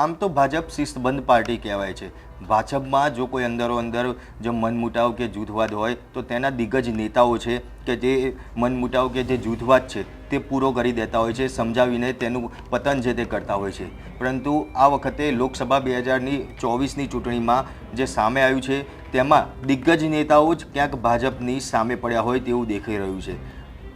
આમ તો ભાજપ શિસ્તબંધ પાર્ટી કહેવાય છે. ભાજપમાં જો કોઈ અંદરો અંદર જો મનમુટાવ કે જૂથવાદ હોય, તો તેના દિગ્ગજ નેતાઓ છે કે જે મનમુટાવ કે જે જૂથવાદ છે, તે પૂરો કરી દેતા હોય છે, સમજાવીને તેનું પતન જે તે કરતા હોય છે. પરંતુ આ વખતે લોકસભા બે હજારની ચોવીસની ચૂંટણીમાં જે સામે આવ્યું છે, તેમાં દિગ્ગજ નેતાઓ જ ક્યાંક ભાજપની સામે પડ્યા હોય તેવું દેખાઈ રહ્યું છે.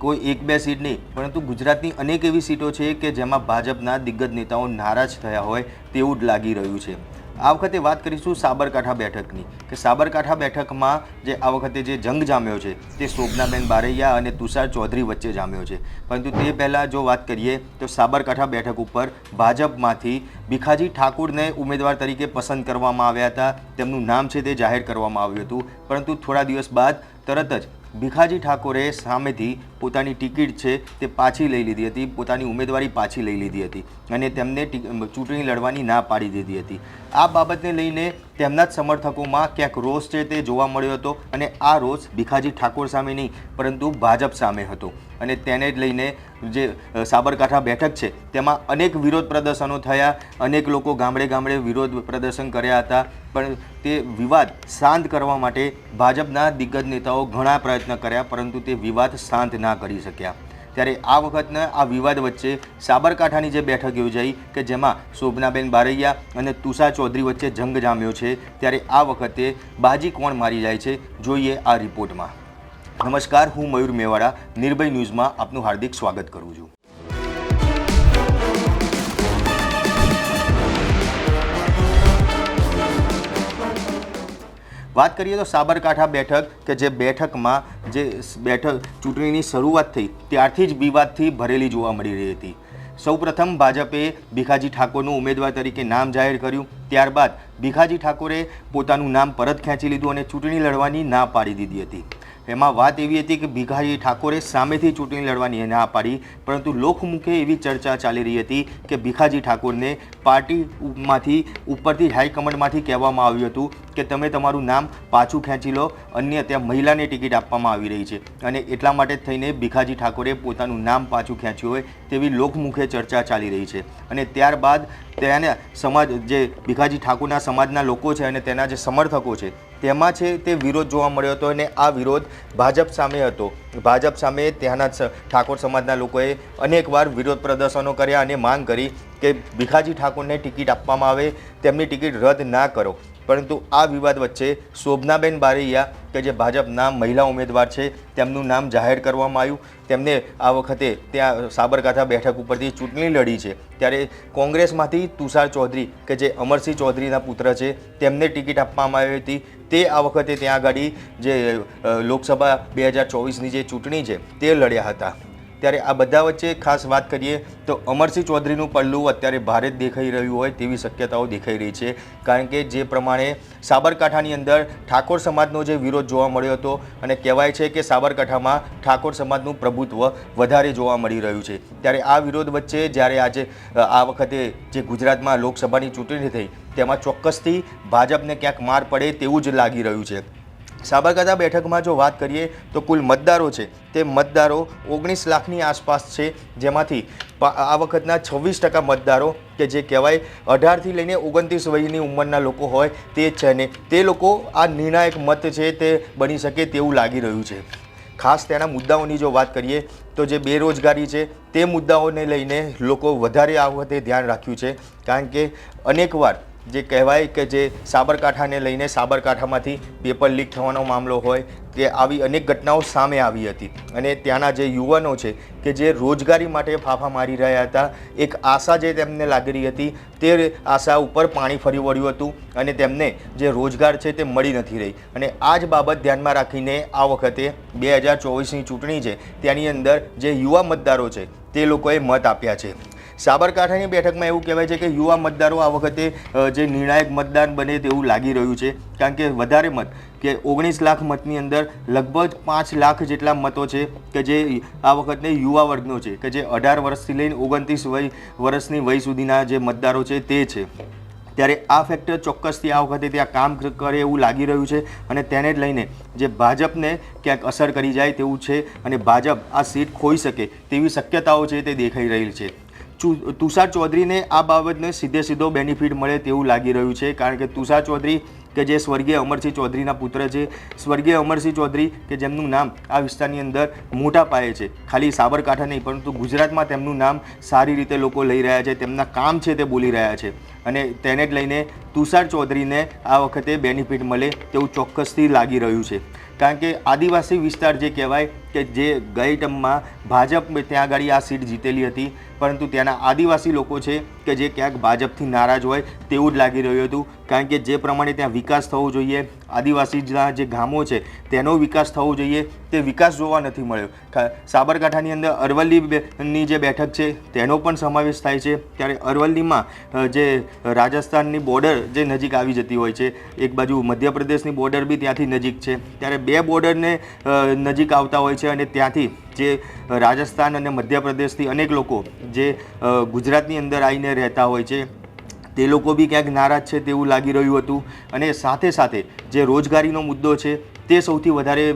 કોઈ એક બે સીટ નહીં, પરંતુ ગુજરાતની અનેક એવી સીટો છે કે જેમાં ભાજપના દિગ્ગજ નેતાઓ નારાજ થયા હોય તેવું જ લાગી રહ્યું છે. આ વખતે વાત કરીશું સાબરકાંઠા બેઠકની, કે સાબરકાંઠા બેઠકમાં જે આ વખતે જે જંગ જામ્યો છે તે શોભનાબેન બારૈયા અને તુષાર ચૌધરી વચ્ચે જામ્યો છે. પરંતુ તે પહેલાં જો વાત કરીએ તો સાબરકાંઠા બેઠક ઉપર ભાજપમાંથી ભીખાજી ઠાકુરને ઉમેદવાર તરીકે પસંદ કરવામાં આવ્યા હતા. તેમનું નામ છે તે જાહેર કરવામાં આવ્યું હતું, પરંતુ થોડા દિવસ બાદ તરત જ ભીખાજી ઠાકોરે સામેથી પોતાની ટિકિટ છે તે પાછી લઈ લીધી હતી, પોતાની ઉમેદવારી પાછી લઈ લીધી હતી અને તેમને ચૂંટણી લડવાની ના પાડી દીધી હતી. આ બાબતને લઈને તેમના જ સમર્થકોમાં ક્યાંક રોષ છે તે જોવા મળ્યો હતો અને આ રોષ ભીખાજી ઠાકોર સામે નહીં, પરંતુ ભાજપ સામે હતો. અને તેને જ લઈને જે સાબરકાંઠા બેઠક છે, તેમાં અનેક વિરોધ પ્રદર્શનો થયા, અનેક લોકો ગામડે ગામડે વિરોધ પ્રદર્શન કર્યા હતા, પણ તે વિવાદ શાંત કરવા માટે ભાજપના દિગ્ગજ નેતાઓ ઘણા પ્રયત્ન કર્યા, પરંતુ તે વિવાદ શાંત ના કરી શક્યા. ત્યારે આ વખતના આ વિવાદ વચ્ચે સાબરકાંઠાની જે બેઠક યોજાઈ કે જેમાં શોભનાબેન બારૈયા અને તુષાર ચૌધરી વચ્ચે જંગ જામ્યો છે, ત્યારે આ વખતે બાજી કોણ મારી જાય છે, જોઈએ આ રિપોર્ટમાં. નમસ્કાર, હું મયુર મેવાડા, નિર્ભય ન્યૂઝમાં આપનું હાર્દિક સ્વાગત કરું છું. વાત કરીએ તો સાબરકાંઠા બેઠક કે જે બેઠકમાં જે બેઠક ચૂંટણીની શરૂઆત થઈ ત્યારથી જ વિવાદથી ભરેલી જોવા મળી રહી હતી. સૌપ્રથમ ભાજપે ભીખાજી ઠાકોરનું ઉમેદવાર તરીકે નામ જાહેર કર્યું. ત્યારબાદ ભીખાજી ઠાકોરે પોતાનું નામ પરત ખેંચી લીધું અને ચૂંટણી લડવાની ના પાડી દીધી હતી. એમાં વાત એવી હતી કે ભીખાજી ઠાકોરે સામેથી ચૂંટણી લડવાની ના પાડી, પરંતુ લોકમુખે એવી ચર્ચા ચાલી રહી હતી કે ભીખાજી ઠાકોરને પાર્ટીમાંથી ઉપરથી હાઈકમાન્ડમાંથી કહેવામાં આવ્યું હતું કે તમે તમારું નામ પાછું ખેંચી લો. અન્ય ત્યાં મહિલાને ટિકિટ આપવામાં આવી રહી છે. અને એટલા માટે થઈને ભીખાજી ઠાકોરે પોતાનું નામ પાછું ખેંચ્યું હોય તેવી લોકમુખે ચર્ચા ચાલી રહી છે. અને ત્યારબાદ તેના સમાજ જે ભીખાજી ઠાકોરના સમાજના લોકો છે અને તેના જે સમર્થકો છે, તેમાં છે તે વિરોધ જોવા મળ્યો હતો અને આ વિરોધ ભાજપ સામે હતો. ભાજપ સામે ત્યાંના ઠાકોર સમાજના લોકોએ અનેકવાર વિરોધ પ્રદર્શનો કર્યા અને માંગ કરી કે ભીખાજી ઠાકોરને ટિકિટ આપવામાં આવે, તેમની ટિકિટ રદ ના કરો. પરંતુ આ વિવાદ વચ્ચે શોભનાબેન બારૈયા, કે જે ભાજપના મહિલા ઉમેદવાર છે, તેમનું નામ જાહેર કરવામાં આવ્યું. તેમને આ વખતે ત્યાં સાબરકાંઠા બેઠક ઉપરથી ચૂંટણી લડી છે. ત્યારે કોંગ્રેસમાંથી તુષાર ચૌધરી, કે જે અમરસિંહ ચૌધરીના પુત્ર છે, તેમને ટિકિટ આપવામાં આવી હતી. તે આ વખતે ત્યાં આગળ જે લોકસભા બે હજાર ચોવીસની જે ચૂંટણી છે, તે લડ્યા હતા. ત્યારે આ બધા વચ્ચે ખાસ વાત કરીએ તો અમરસિંહ ચૌધરીનું પલ્લું અત્યારે ભારે દેખાઈ રહ્યું હોય તેવી શક્યતાઓ દેખાઈ રહી છે. કારણ કે જે પ્રમાણે સાબરકાંઠાની અંદર ઠાકોર સમાજનો જે વિરોધ જોવા મળ્યો હતો અને કહેવાય છે કે સાબરકાંઠામાં ઠાકોર સમાજનું પ્રભુત્વ વધારે જોવા મળી રહ્યું છે. ત્યારે આ વિરોધ વચ્ચે જ્યારે આજે આ વખતે જે ગુજરાતમાં લોકસભાની ચૂંટણી થઈ, તેમાં ચોક્કસથી ભાજપને ક્યાંક માર પડે તેવું જ લાગી રહ્યું છે. સાબરકાંઠા બેઠકમાં જો વાત કરીએ તો કુલ મતદારો છે તે મતદારો ઓગણીસ લાખની આસપાસ છે, જેમાંથી આ વખતના છવ્વીસ ટકા મતદારો કે જે કહેવાય અઢારથી લઈને ઓગણત્રીસ વયની ઉંમરના લોકો હોય તે છે ને તે લોકો આ નિર્ણાયક મત છે તે બની શકે તેવું લાગી રહ્યું છે. ખાસ તેના મુદ્દાઓની જો વાત કરીએ તો જે બેરોજગારી છે તે મુદ્દાઓને લઈને લોકો વધારે આ વખતે ધ્યાન રાખ્યું છે, કારણ કે અનેકવાર જે કહેવાય કે જે સાબરકાંઠાને લઈને સાબરકાંઠામાંથી પેપર લીક થવાનો મામલો હોય કે આવી અનેક ઘટનાઓ સામે આવી હતી. અને ત્યાંના જે યુવાનો છે કે જે રોજગારી માટે ફાફા મારી રહ્યા હતા, એક આશા જે તેમને લાગી રહી હતી તે આશા ઉપર પાણી ફરી વળ્યું હતું અને તેમને જે રોજગાર છે તે મળી નથી રહી. અને આ જ બાબત ધ્યાનમાં રાખીને આ વખતે બે હજાર ચોવીસની ચૂંટણી છે, તેની અંદર જે યુવા મતદારો છે તે લોકોએ મત આપ્યા છે. સાબરકાંઠાની બેઠકમાં એવું કહેવાય છે કે યુવા મતદારો આ વખતે જે નિર્ણાયક મતદાન બને તેવું લાગી રહ્યું છે. કારણ કે વધારે મત કે ઓગણીસ લાખ મતની અંદર લગભગ પાંચ લાખ જેટલા મતો છે કે જે આ વખતે યુવા વર્ગનો છે, કે જે અઢાર વર્ષથી લઈને ઓગણત્રીસ વય, વર્ષની વય સુધીના જે મતદારો છે તે છે. ત્યારે આ ફેક્ટર ચોક્કસથી આ વખતે ત્યાં કામ કરે એવું લાગી રહ્યું છે અને તેને જ લઈને જે ભાજપને ક્યાંક અસર કરી જાય તેવું છે અને ભાજપ આ સીટ ખોઈ શકે તેવી શક્યતાઓ છે તે દેખાઈ રહી છે. તુષાર ચૌધરીને આ બાબતને સીધે સીધો બેનિફિટ મળે તેવું લાગી રહ્યું છે. કારણ કે તુષાર ચૌધરી કે જે સ્વર્ગીય અમરસિંહ ચૌધરીના પુત્ર છે, સ્વર્ગીય અમરસિંહ ચૌધરી કે જેમનું નામ આ વિસ્તારની અંદર મોટા પાયે છે. ખાલી સાબરકાંઠા નહીં, પરંતુ ગુજરાતમાં તેમનું નામ સારી રીતે લોકો લઈ રહ્યા છે, તેમના કામ છે તે બોલી રહ્યા છે. અને તેને જ લઈને તુષાર ચૌધરીને આ વખતે બેનિફિટ મળે તેવું ચોક્કસથી લાગી રહ્યું છે. કારણ કે આદિવાસી વિસ્તાર જે કહેવાય કે જે ગઈ ટર્મમાં ભાજપ ત્યાં આગળ આ સીટ જીતેલી હતી પરંતુ ત્યાંના આદિવાસી લોકો છે કે જે ક્યાંક ભાજપથી નારાજ હોય તેવું જ લાગી રહ્યું હતું. કારણ કે જે પ્રમાણે ત્યાં વિકાસ થવો જોઈએ, આદિવાસીના જે ગામો છે તેનો વિકાસ થવો જોઈએ, તે વિકાસ જોવા નથી મળ્યો. સાબરકાંઠાની અંદર અરવલ્લીની જે બેઠક છે તેનો પણ સમાવેશ થાય છે. ત્યારે અરવલ્લીમાં જે રાજસ્થાનની બોર્ડર જે નજીક આવી જતી હોય છે, એક બાજુ મધ્યપ્રદેશની બોર્ડર બી ત્યાંથી નજીક છે. ત્યારે બે બોર્ડરને નજીક આવતા હોય છે અને ત્યાંથી જે રાજસ્થાન અને મધ્યપ્રદેશથી અનેક લોકો જે ગુજરાતની અંદર આવીને રહેતા હોય છે, તે લોકો બી ક્યાંક નારાજ છે તેવું લાગી રહ્યું હતું. અને સાથે સાથે જે રોજગારીનો મુદ્દો છે તે સૌથી વધારે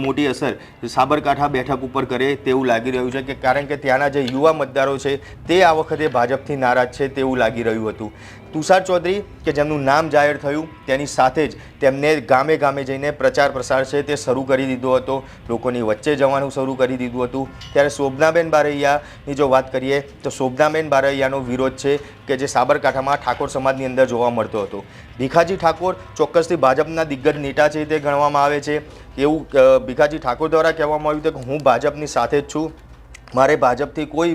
મોટી અસર સાબરકાંઠા બેઠક ઉપર કરે તેવું લાગી રહ્યું છે કે કારણ કે ત્યાંના જે યુવા મતદારો છે તે આ વખતે ભાજપથી નારાજ છે તેવું લાગી રહ્યું હતું. તુષાર ચૌધરી, કે જેમનું નામ જાહેર થયું, તેની સાથે જ તેમને ગામે ગામે જઈને પ્રચાર પ્રસાર છે તે શરૂ કરી દીધો હતો. લોકોની વચ્ચે જવાનું શરૂ કરી દીધું હતું. ત્યારે શોભનાબેન બારૈયાની જો વાત કરીએ, તો શોભનાબેન બારૈયાનો વિરોધ છે કે જે સાબરકાંઠામાં ઠાકોર સમાજની અંદર જોવા મળતો હતો. ભીખાજી ઠાકોર ચોક્કસથી ભાજપના દિગ્ગજ નેતા છે તે ગણવામાં આવે છે. એવું ભીખાજી ઠાકોર દ્વારા કહેવામાં આવ્યું કે હું ભાજપની સાથે જ છું. મારે ભાજપથી કોઈ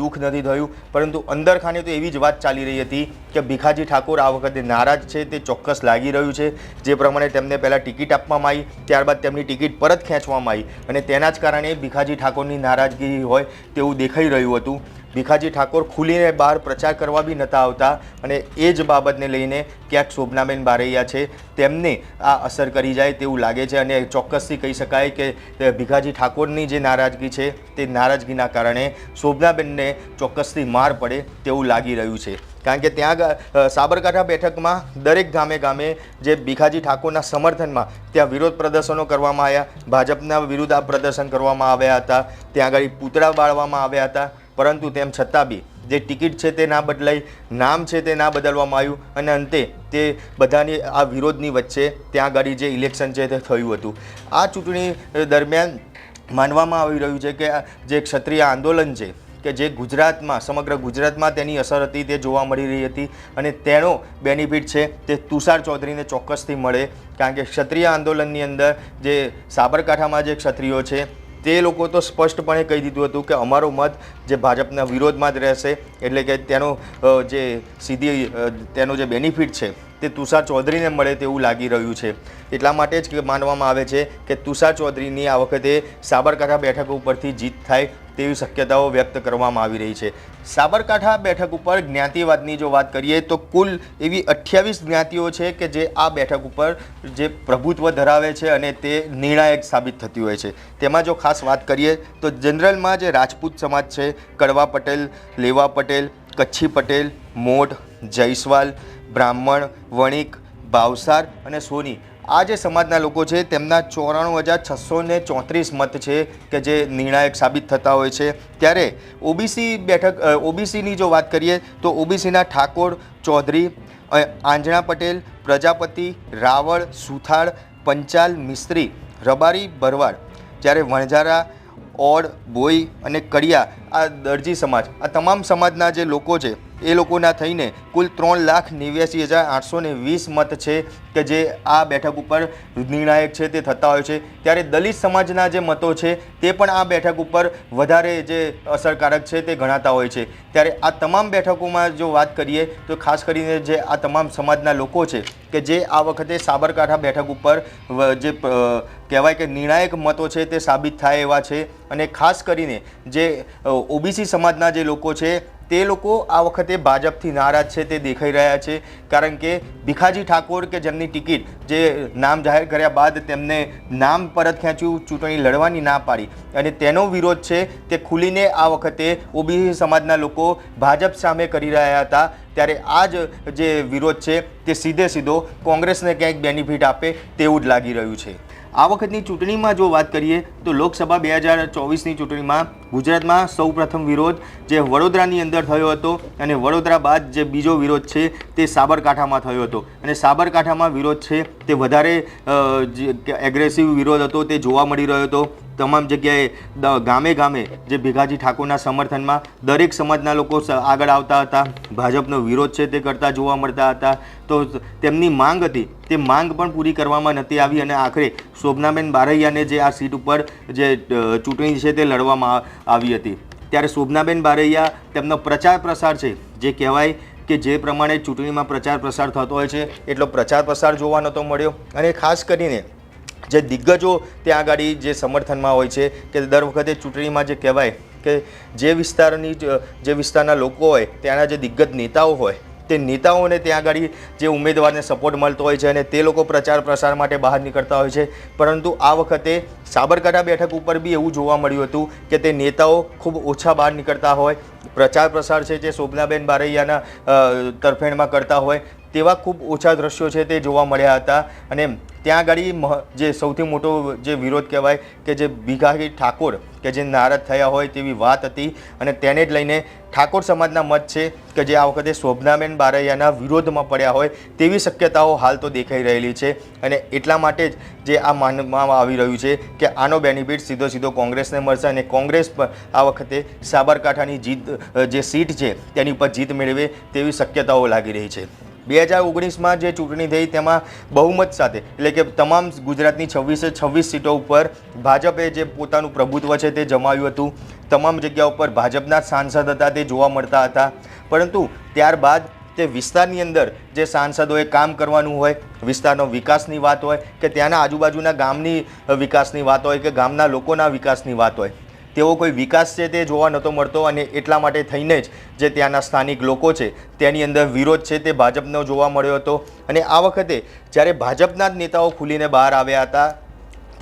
દુઃખ નથી થયું. પરંતુ અંદર ખાને તો એવી જ વાત ચાલી રહી હતી કે ભીખાજી ઠાકોર આ વખતે નારાજ છે, તે ચોક્કસ લાગી રહ્યું છે. જે પ્રમાણે તેમને પહેલાં ટિકિટ આપવામાં આવી, ત્યારબાદ તેમની ટિકિટ પરત ખેંચવામાં આવી. અને તેના જ કારણે ભીખાજી ઠાકોરની નારાજગી હોય તેવું દેખાઈ રહ્યું હતું. ભીખાજી ઠાકોર ખુલીને બહાર પ્રચાર કરવા બી નહોતા આવતા અને એ જ બાબતને લઈને ક્યાંક શોભનાબેન બારૈયા છે, તેમને આ અસર કરી જાય તેવું લાગે છે અને ચોક્કસથી કહી શકાય કે ભીખાજી ઠાકોરની જે નારાજગી છે, તે નારાજગીના કારણે શોભનાબેનને ચોક્કસથી માર પડે તેવું લાગી રહ્યું છે. કારણ કે ત્યાં સાબરકાંઠા બેઠકમાં દરેક ગામે ગામે જે ભીખાજી ઠાકોરના સમર્થનમાં ત્યાં વિરોધ પ્રદર્શનો કરવામાં આવ્યા, ભાજપના વિરુદ્ધ આ પ્રદર્શન કરવામાં આવ્યા હતા, ત્યાં આગળ પૂતળા બાળવામાં આવ્યા હતા પરંતુ તેમ છતાં બી જે ટિકિટ છે તે ના બદલાઈ, નામ છે તે ના બદલવામાં આવ્યું અને અંતે તે બધાની આ વિરોધની વચ્ચે ત્યાં આગળ જે ઇલેક્શન છે તે થયું હતું. આ ચૂંટણી દરમિયાન માનવામાં આવી રહ્યું છે કે જે ક્ષત્રિય આંદોલન છે કે જે ગુજરાતમાં, સમગ્ર ગુજરાતમાં તેની અસર હતી તે જોવા મળી રહી હતી અને તેનો બેનિફિટ છે તે તુષાર ચૌધરીને ચોક્કસથી મળે. કારણ કે ક્ષત્રિય આંદોલનની અંદર જે સાબરકાંઠામાં જે ક્ષત્રિયો છે તે લોકો તો સ્પષ્ટપણે કહી દીધું હતું કે અમારો મત જે ભાજપના વિરોધમાં જ રહેશે, એટલે કે તેનો જે સીધી તેનો જે બેનિફિટ છે તે તુષાર ચૌધરીને મળે તેવું લાગી રહ્યું છે. એટલા માટે જ માનવામાં આવે છે કે તુષાર ચૌધરીની આ વખતે સાબરકાંઠા બેઠક ઉપરથી જીત થાય તેવી શક્યતાઓ વ્યક્ત કરવામાં આવી રહી છે. સાબરકાંઠા બેઠક ઉપર જ્ઞાતિવાદની જો વાત કરીએ તો કુલ એવી અઠ્યાવીસ જ્ઞાતિઓ છે કે જે આ બેઠક ઉપર જે પ્રભુત્વ ધરાવે છે અને તે નિર્ણાયક સાબિત થતી હોય છે. તેમાં જો ખાસ વાત કરીએ તો જનરલમાં જે રાજપૂત સમાજ છે, કડવા પટેલ, લેવા પટેલ, કચ્છી પટેલ, મોઢ, જયસ્વાલ, બ્રાહ્મણ, વણિક ભાવસાર અને સોની આ જે સમાજના લોકો છે, તેમના ચોરાણું હજાર છસો ને ચોત્રીસ મત છે કે જે નિર્ણાયક સાબિત થતા હોય છે. ત્યારે ઓબીસી બેઠક ઓબીસીની જો વાત કરીએ, તો ઓબીસીના ઠાકોર ચૌધરી આંજણા પટેલ, પ્રજાપતિ રાવળ સુથાળ પંચાલ મિસ્ત્રી, રબારી ભરવાડ, જ્યારે વણઝારા, ઓડ, બોઈ અને કડિયા આ દરજી સમાજ, આ તમામ સમાજના જે લોકો છે એ લોકોના થઈને કુલ ત્રણ લાખ નેવ્યાસી હજાર આઠસો ને વીસ મત છે કે જે આ બેઠક ઉપર નિર્ણાયક છે તે થતા હોય છે. ત્યારે દલિત સમાજના જે મતો છે તે પણ આ બેઠક ઉપર વધારે જે અસરકારક છે તે ગણાતા હોય છે. ત્યારે આ તમામ બેઠકોમાં જો વાત કરીએ તો ખાસ કરીને જે આ તમામ સમાજના લોકો છે કે જે આ વખતે સાબરકાંઠા બેઠક ઉપર જે કહેવાય કે નિર્ણાયક મતો છે તે સાબિત થાય એવા છે. અને ખાસ કરીને જે ઓબીસી સમાજના જે લોકો છે તે લોકો આ વખતે ભાજપથી નારાજ છે, તે દેખાઈ રહ્યા છે. કારણ કે ભીખાજી ઠાકોર કે જેમની ટિકિટ જે નામ જાહેર કર્યા બાદ તેમને નામ પરત ખેંચ્યું, ચૂંટણી લડવાની ના પાડી. અને તેનો વિરોધ છે તે ખુલીને આ વખતે ઓબીસી સમાજના લોકો ભાજપ સામે કરી રહ્યા હતા. ત્યારે આ જ જે વિરોધ છે તે સીધે સીધો કોંગ્રેસને ક્યાંક બેનિફિટ આપે તેવું જ લાગી રહ્યું છે. આ વખતની ચૂંટણીમાં જો વાત કરીએ તો લોકસભા બે હજાર ચોવીસની ચૂંટણીમાં ગુજરાતમાં સૌપ્રથમ વિરોધ જે વડોદરાની અંદર થયો હતો અને વડોદરા બાદ જે બીજો વિરોધ છે તે સાબરકાંઠામાં થયો હતો. અને સાબરકાંઠામાં વિરોધ છે તે વધારે એગ્રેસિવ વિરોધ હતો તે જોવા મળી રહ્યો હતો. તમામ જગ્યાએ ગામે ગામે જે ભેગાજી ઠાકોરના સમર્થનમાં દરેક સમાજના લોકો આગળ આવતા હતા. ભાજપનો વિરોધ છે તે કરતા જોવા મળતા હતા. તો તેમની માંગ હતી, તે માંગ પણ પૂરી કરવામાં નથી આવી અને આખરે શોભનાબેન બારૈયાને જે આ સીટ ઉપર જે ચૂંટણી છે તે લડવામાં આવી હતી. ત્યારે શોભનાબેન બારૈયા તેમનો પ્રચાર પ્રસાર છે, જે કહેવાય કે જે પ્રમાણે ચૂંટણીમાં પ્રચાર પ્રસાર થતો હોય છે, એટલો પ્રચાર પ્રસાર જોવા નહોતો મળ્યો. અને ખાસ કરીને જે દિગ્ગજો ત્યાં આગળ જે સમર્થનમાં હોય છે કે દર વખતે ચૂંટણીમાં જે કહેવાય કે જે વિસ્તારની જે વિસ્તારના લોકો હોય, ત્યાંના જે દિગ્ગજ નેતાઓ હોય, તે નેતાઓને ત્યાં આગળ જે ઉમેદવારને સપોર્ટ મળતો હોય છે અને તે લોકો પ્રચાર પ્રસાર માટે બહાર નીકળતા હોય છે. પરંતુ આ વખતે સાબરકાંઠા બેઠક ઉપર બી એવું જોવા મળ્યું હતું કે તે નેતાઓ ખૂબ ઓછા બહાર નીકળતા હોય, પ્રચાર પ્રસાર છે જે શોભનાબેન બારૈયાના તરફેણમાં કરતા હોય, તેવા ખૂબ ઓછા દ્રશ્યો છે તે જોવા મળ્યા હતા. અને ત્યાં આગળ જે સૌથી મોટો જે વિરોધ કહેવાય કે જે ભીખાજી ઠાકોર કે જે નારાજ થયા હોય તેવી વાત હતી અને તેને જ લઈને ઠાકોર સમાજના મત છે કે જે આ વખતે શોભનાબેન બારૈયાના વિરોધમાં પડ્યા હોય તેવી શક્યતાઓ હાલ તો દેખાઈ રહેલી છે અને એટલા માટે જ જે આ માનવામાં આવી રહ્યું છે કે આનો બેનિફિટ સીધો સીધો કોંગ્રેસને મળશે અને કોંગ્રેસ આ વખતે સાબરકાંઠાની જીત જે સીટ છે તેની ઉપર જીત મેળવે તેવી શક્યતાઓ લાગી રહી છે. બે હજાર ઓગણીસમાં જે ચૂંટણી થઈ તેમાં બહુમત સાથે, એટલે કે તમામ ગુજરાતની છવ્વીસે છવ્વીસ સીટો ઉપર ભાજપે જે પોતાનું પ્રભુત્વ છે તે જમાવ્યું હતું. તમામ જગ્યા ઉપર ભાજપના સાંસદ હતા, તે જોવા મળતા હતા. પરંતુ ત્યારબાદ તે વિસ્તારની અંદર જે સાંસદોએ કામ કરવાનું હોય, વિસ્તારનો વિકાસની વાત હોય, કે ત્યાંના આજુબાજુના ગામની વિકાસની વાત હોય, કે ગામના લોકોના વિકાસની વાત હોય તેવો કોઈ વિકાસ છે તે જોવા નહોતો મળતો અને એટલા માટે થઈને જ જે ત્યાંના સ્થાનિક લોકો છે તેની અંદર વિરોધ છે તે ભાજપનો જોવા મળ્યો હતો. અને આ વખતે જ્યારે ભાજપના જ નેતાઓ ખુલીને બહાર આવ્યા હતા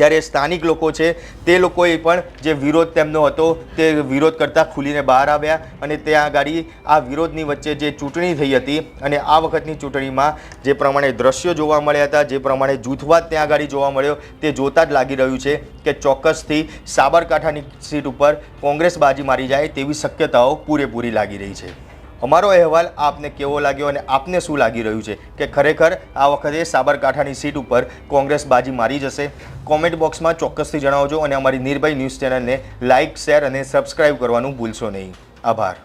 ત્યારે સ્થાનિક લોકો છે, તે લોકોએ પણ જે વિરોધ તેમનો હતો, તે વિરોધ કરતાં ખુલીને બહાર આવ્યા અને ત્યાં ગાડી આ વિરોધની વચ્ચે જે ચૂંટણી થઈ હતી અને આ વખતની ચૂંટણીમાં જે પ્રમાણે દ્રશ્યો જોવા મળ્યા હતા, જે પ્રમાણે જૂથવાદ ત્યાં ગાડી જોવા મળ્યો, તે જોતાં જ લાગી રહ્યું છે કે ચોક્કસથી સાબરકાંઠાની સીટ ઉપર કોંગ્રેસ બાજી મારી જાય તેવી શક્યતાઓ પૂરેપૂરી લાગી રહી છે. અમારો અહેવાલ આપને કેવો લાગ્યો અને આપને શું લાગી રહ્યું છે કે ખરેખર આ વખતે સાબરકાંઠાની સીટ ઉપર કોંગ્રેસ બાજી મારી જશે? કોમેન્ટ બોક્સમાં ચોક્કસથી જણાવજો અને અમારી નિર્ભય ન્યૂઝ ચેનલને લાઇક, શેર અને સબસ્ક્રાઇબ કરવાનું ભૂલશો નહીં. આભાર.